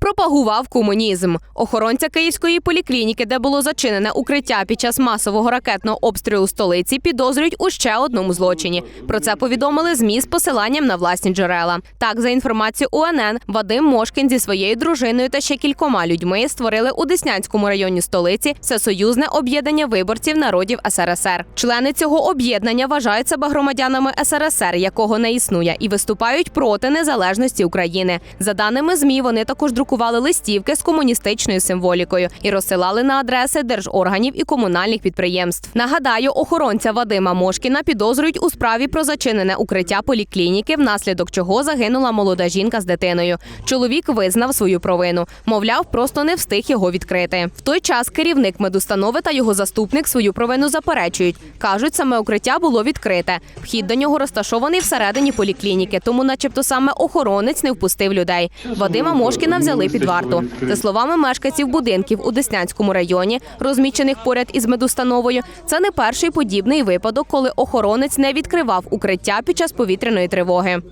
пропагував комунізм. Охоронця київської поліклініки, де було зачинене укриття під час масового ракетного обстрілу столиці, підозрюють у ще одному злочині. Про це повідомили змі з посиланням на власні джерела. Так, за інформацією УНН, Вадим Мошкін зі своєю дружиною та ще кількома людьми створили у Деснянському районі столиці всесоюзне об'єднання виборців народів СРСР. Члени цього об'єднання вважають себе громадянами СРСР, якого не існує, і виступають проти незалежності України. За даними змі, вони також друкували листівки з комуністичною символікою і розсилали на адреси держорганів і комунальних підприємств. Нагадаю, охоронця Вадима Мошкіна підозрюють у справі про зачинене укриття поліклініки, внаслідок чого загинула молода жінка з дитиною. Чоловік визнав свою провину. Мовляв, просто не встиг його відкрити. В той час керівник медустанови та його заступник свою провину заперечують. кажуть, саме укриття було відкрите. Вхід до нього розташований всередині поліклініки, тому, начебто, саме охоронець не впустив людей. Вадима Мошкіна взяли під варту. За словами мешканців будинків у Деснянському районі, розміщених поряд із медустановою, це не перший подібний випадок, коли охоронець не відкривав укриття під час повітряної тривоги.